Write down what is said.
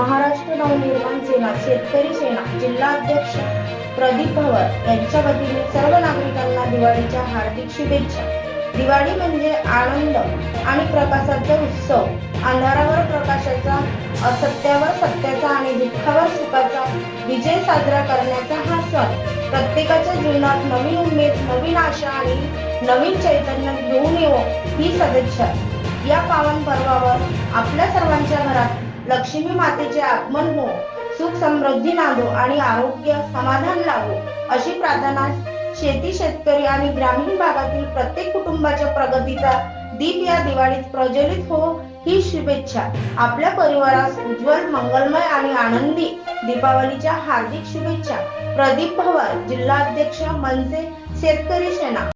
महाराष्ट्र नवनिर्माण सेना शेतकरी सेना जिल्हा अध्यक्ष प्रदीप भवर यांच्या वतीने सर्व नागरिकांना दिवाळीच्या हार्दिक शुभेच्छा. दिवाळी म्हणजे आनंद आणि प्रकाशाचा उत्सव. अंधारावर प्रकाशाचा असत्यावर सत्याचा आणि दुःखावर सुखाचा विजय साजरा करण्याचा हा सण. प्रत्येकाच्या जीवनात नवीन उमेद नवीन आशा आणि नवीन चैतन्य घेऊन येवो ही सदिच्छा. या पावन पर्वावर आपल्या सर्वांच्या घरात लक्ष्मी मातेचे आगमन हो सुख समृद्धी नांदो आणि आरोग्य समाधान लाभो अशी प्रार्थना शेती शेतकरी आणि ग्रामीण भागातील प्रत्येक कुटुंबाच्या प्रगतीचा दीप या दिवाळीत प्रज्वलित हो ही शुभेच्छा. आपल्या परिवारास उज्ज्वल मंगलमय आणि आनंदी दीपावलीच्या हार्दिक शुभेच्छा. प्रदीप पवार जिल्हाध्यक्ष मनसे शेतकरी सेना.